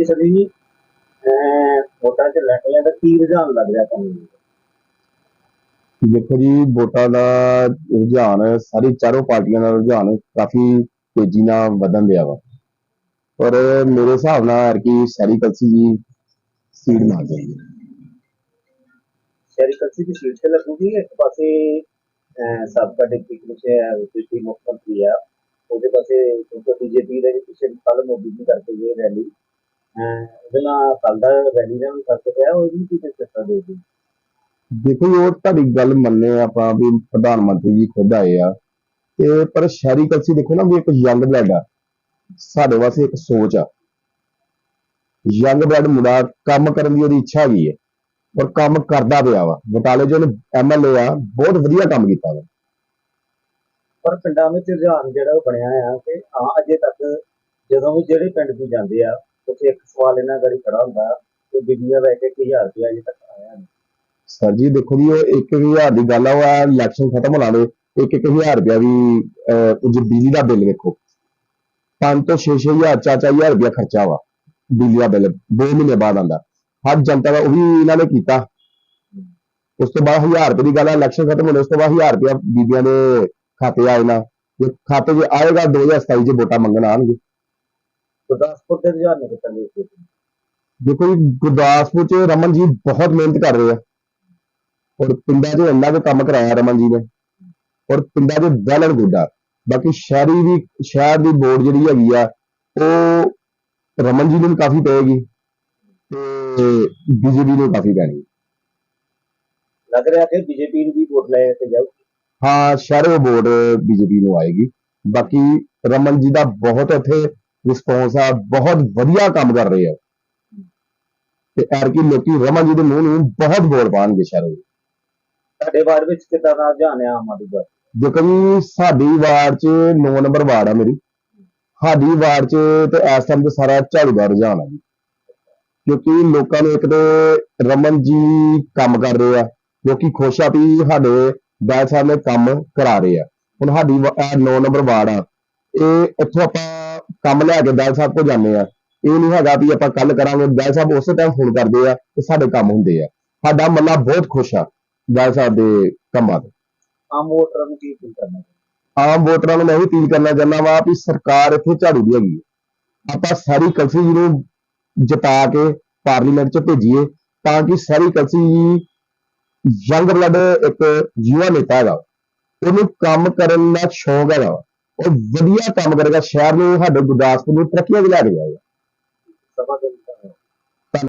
ਕਲਸਰੀ ਜੀ। ਅਹ ਵੋਟਾਂ ਚ ਲੈਟੀਆਂ ਦਾ ਕੀ ਰੁਝਾਨ ਲੱਗ ਰਿਹਾ ਤੁਹਾਨੂੰ? ਦੇਖੋ ਜੀ ਵੋਟਾਂ ਦਾ ਰੁਝਾਨ ਸਾਰੀ ਚਾਰੋਂ ਪਾਰਟੀਆਂ ਦਾ ਰੁਝਾਨ ਕਾਫੀ ਤੇਜ਼ੀ ਨਾਲ ਵਧਣ ਦਿਆ ਵਾ। ਪਰ ਮੇਰੇ ਹਿਸਾਬ ਨਾਲ ਕਿ ਸੈਰੀ ਕਲਸੀ ਜੀ ਸੀਟ ਮਾਰ ਜਾਏਗੀ ਸ਼ਹਿਰੀ ਕਲਸੀ ਦੀ ਸੀਟ ਤੇ ਲੱਗੂਗੀ ਇੱਕ ਪਾਸੇ ਸਾਬਕਾ ਡਿਪਟੀ ਕਮਿਸ਼ਨਰ ਡਿਪਟੀ ਮੁੱਖ ਮੰਤਰੀ ਆ। ਉਹਦੇ ਪਾਸੇ ਕਿਉਂਕਿ ਬੀਜੇਪੀ ਦੇ ਪਿੱਛੇ ਕੱਲ ਮੋਦੀ ਜੀ ਕਰਕੇ ਗਏ ਰੈਲੀ। ਅਹ ਉਹਦੇ ਨਾਲ ਕੱਲ ਦਾ ਰੈਲੀ ਦਾ ਵੀ ਫ਼ਰਕ ਪਿਆ ਉਹ ਵੀ ਕੀ ਸਿੱਟਾ ਦੇ ਦੀ ਦੇਖੋ ਜੀ ਉਹ ਤੁਹਾਡੀ ਗੱਲ ਮੰਨੇ ਆਪਾਂ ਵੀ ਪ੍ਰਧਾਨ ਮੰਤਰੀ ਜੀ ਖੁਦ ਆਏ ਆ। ਤੇ ਪਰ ਸ਼ਹਿਰੀ ਕਲਸੀ ਦੇਖੋ ਨਾ ਵੀ ਇੱਕ ਯੰਗ ਬਲੱਡ ਆ। ਸਾਡੇ ਵਾਸਤੇ ਇੱਕ ਸੋਚ ਆ। ਯੰਗ ਬਲੱਡ ਮੁੰਡਾ ਕੰਮ ਕਰਨ ਦੀ ਉਹਦੀ ਇੱਛਾ ਹੈਗੀ ਹੈ ਔਰ ਕੰਮ ਕਰਦਾ ਪਿਆ ਵਾ। ਬਟਾਲੇ ਜੋ ਐਮਐਲਏ ਆ ਬਹੁਤ ਵਧੀਆ ਕੰਮ ਕੀਤਾ ਵਾ। ਪਰ ਪਿੰਡਾਂ ਵਿੱਚ ਰੁਝਾਨ ਜਿਹੜਾ ਉਹ ਬਣਿਆ ਆ ਕਿ ਹਾਂ ਅਜੇ ਤੱਕ ਜਦੋਂ ਵੀ ਜਿਹੜੇ ਪਿੰਡ ਤੋਂ ਜਾਂਦੇ ਆ ਉੱਥੇ ਇੱਕ ਸਵਾਲ ਇਹਨਾਂ ਗੜੀ ਖੜਾ ਹੁੰਦਾ ਕਿ ਬੀਬੀਆਂ ਦਾ ਇੱਕ ਇੱਕ ਹਜ਼ਾਰ ਰੁਪਇਆ ਅਜੇ ਤੱਕ ਆਇਆ ਨਹੀਂ। ਸਰ ਜੀ ਦੇਖੋ ਜੀ ਉਹ 1000 ਦੀ ਗੱਲ ਆ ਉਹ ਆ ਇਲੈਕਸ਼ਨ ਖਤਮ ਹੋਣਾ ਦੇ 1000 ਰੁਪਇਆ ਵੀ ਅਹ, ਬਿਜਲੀ ਦਾ ਬਿੱਲ ਵੇਖੋ 5 ਤੋਂ 6-6000 ਚਾਚਾ ਰੁਪਇਆ ਖਰਚਾ ਵਾ ਬਿਜਲੀ ਦਾ ਬਿੱਲ 2 ਮਹੀਨੇ ਬਾਅਦ ਆਂਦਾ ਹਰ ਜਨਤਾ ਦਾ ਉਹ ਵੀ ਇਹਨਾਂ ਨੇ ਕੀਤਾ। ਉਸ ਤੋਂ ਬਾਅਦ 1000 ਰੁਪਏ ਦੀ ਗੱਲ ਆ ਇਲੈਕਸ਼ਨ ਖਤਮ ਹੋਣੇ ਉਸ ਤੋਂ ਬਾਅਦ 1000 ਰੁਪਇਆ ਬੀਬੀਆਂ ਦੇ ਖਾਤੇ ਆਏ ਨਾ। ਖਾਤੇ 'ਚ ਆਏਗਾ 2027 'ਚ ਵੋਟਾਂ ਮੰਗਣ ਆਣਗੇ ਗੁਰਦਾਸਪੁਰ ਦੇ ਰੁਝਾਨ ਨੂੰ ਕਿੱਦਾਂ ਦੇਖਦੇ ਹੋ? ਦੇਖੋ ਜੀ ਗੁਰਦਾਸਪੁਰ 'ਚ ਰਮਨ ਜੀ ਬਹੁਤ ਮਿਹਨਤ ਕਰ ਰਹੇ। ਆ ਔਰ ਪਿੰਡਾਂ 'ਚ ਇੰਨਾ ਕੁ ਕੰਮ ਕਰਾਇਆ ਰਮਨ ਜੀ ਨੇ। ਔਰ ਪਿੰਡਾਂ 'ਚ ਐਂਡ ਗੁੱਡ। ਬਾਕੀ ਸ਼ਹਿਰੀ ਦੀ ਸ਼ਹਿਰ ਦੀ ਵੋਟ ਜਿਹੜੀ ਹੈਗੀ ਆ ਉਹ ਰਮਨ ਜੀ ਨੂੰ ਵੀ ਕਾਫੀ ਪਏਗੀ ਤੇ ਬੀਜੇਪੀ ਨੂੰ ਕਾਫੀ ਪੈਣੀ। ਲੱਗ ਰਿਹਾ ਕਿ ਬੀਜੇਪੀ ਨੂੰ ਵੀ ਵੋਟ ਲੈ ਕੇ ਜਾਊ ਹਾਂ ਸ਼ਹਿਰੋਂ ਵੋਟ ਬੀਜੇਪੀ ਨੂੰ ਆਏਗੀ। ਬਾਕੀ ਰਮਨ ਜੀ ਦਾ ਬਹੁਤ ਇੱਥੇ ਰਿਸਪੌਂਸ ਆ ਬਹੁਤ ਵਧੀਆ ਕੰਮ ਕਰ ਰਹੇ ਆ। ਤੇ ਐਰਕੀ ਲੋਕੀ ਰਮਨ ਜੀ ਦੇ ਮੂੰਹ ਨੂੰ ਬਹੁਤ ਬੋਲ ਪਾਣਗੇ ਸ਼ਹਿਰੋਂ ਸਾਡੇ ਵਾਰਡ ਵਿੱਚ ਕਿੱਦਾਂ ਦਾ ਰੁਝਾਨ ਆ ਆਮ ਆਦਮੀ ਦਾ? ਦੇਖੋ ਜੀ ਸਾਡੀ ਵਾਰਡ 'ਚ 9 ਨੰਬਰ ਵਾਰਡ ਆ ਮੇਰੀ। ਸਾਡੀ ਵਾਰਡ 'ਚ ਤੇ ਇਸ ਟਾਈਮ ਤੇ ਸਾਰਾ ਝਾੜੂ ਦਾ ਰੁਝਾਨ ਆ ਜੀ। ਕਿਉਂਕਿ ਲੋਕਾਂ ਨੂੰ ਇੱਕ ਤੇ ਰਮਨ ਜੀ ਕੰਮ ਕਰ ਰਹੇ ਆ। ਲੋਕੀ ਖੁਸ਼ ਆ ਵੀ ਸਾਡੇ ਬੈਦ ਸਾਹਿਬ ਨੇ ਕੰਮ ਕਰਾ ਰਹੇ ਆ। ਹੁਣ ਸਾਡੀ 9 ਨੰਬਰ ਵਾਰਡ ਆ। ਇਹ ਇੱਥੋਂ ਆਪਾਂ ਕੰਮ ਲੈ ਕੇ ਬੈਦ ਸਾਹਿਬ ਕੋ ਜਾਂਦੇ ਆ। ਇਹ ਨਹੀਂ ਹੈਗਾ ਵੀ ਆਪਾਂ ਕੱਲ ਕਰਾਂਗੇ ਬੈਦ ਸਾਹਿਬ ਉਸੇ ਟਾਈਮ ਫੋਨ ਕਰਦੇ ਆ ਤੇ ਸਾਡੇ ਕੰਮ ਹੁੰਦੇ ਆ। ਸਾਡਾ ਮੱਲਾ ਬਹੁਤ ਖੁਸ਼ ਆ ਬੈਦ ਸਾਹਿਬ ਦੇ ਕੰਮਾਂ ਤੋਂ। ਆਮ ਵੋਟਰਾਂ ਨੂੰ ਕੀ ਅਪੀਲ ਕਰਨਾ ਆਮ ਵੋਟਰਾਂ ਨੂੰ ਮੈਂ ਵੀ ਅਪੀਲ ਕਰਨਾ ਚਾਹੁੰਦਾ ਵਾਂ ਵੀ ਸਰਕਾਰ ਇੱਥੇ ਝਾੜੂ ਦੀ ਹੈਗੀ। ਆਪਾਂ ਸਾਰੀ ਕਲਸੀ ਜੀ ਨੂੰ ਜਿਤਾ ਕੇ ਪਾਰਲੀਮੈਂਟ 'ਚ ਭੇਜੀਏ ਤਾਂ ਕਿ ਸਾਰੀ ਕਲਸੀ ਜੀ ਯੰਗ ਬਲੱਡ ਇੱਕ ਯੁਵਾ ਨੇਤਾ ਹੈਗਾ। ਉਹਨੂੰ ਕੰਮ ਕਰਨ ਦਾ ਸ਼ੌਂਕ ਹੈਗਾ ਵਾ। ਉਹ ਵਧੀਆ ਕੰਮ ਕਰੇਗਾ ਸ਼ਹਿਰ ਨੂੰ ਸਾਡੇ ਗੁਰਦਾਸਪੁਰ ਨੂੰ ਤਰੱਕੀਆਂ 'ਚ ਲੈ ਕੇ ਜਾਏਗਾ।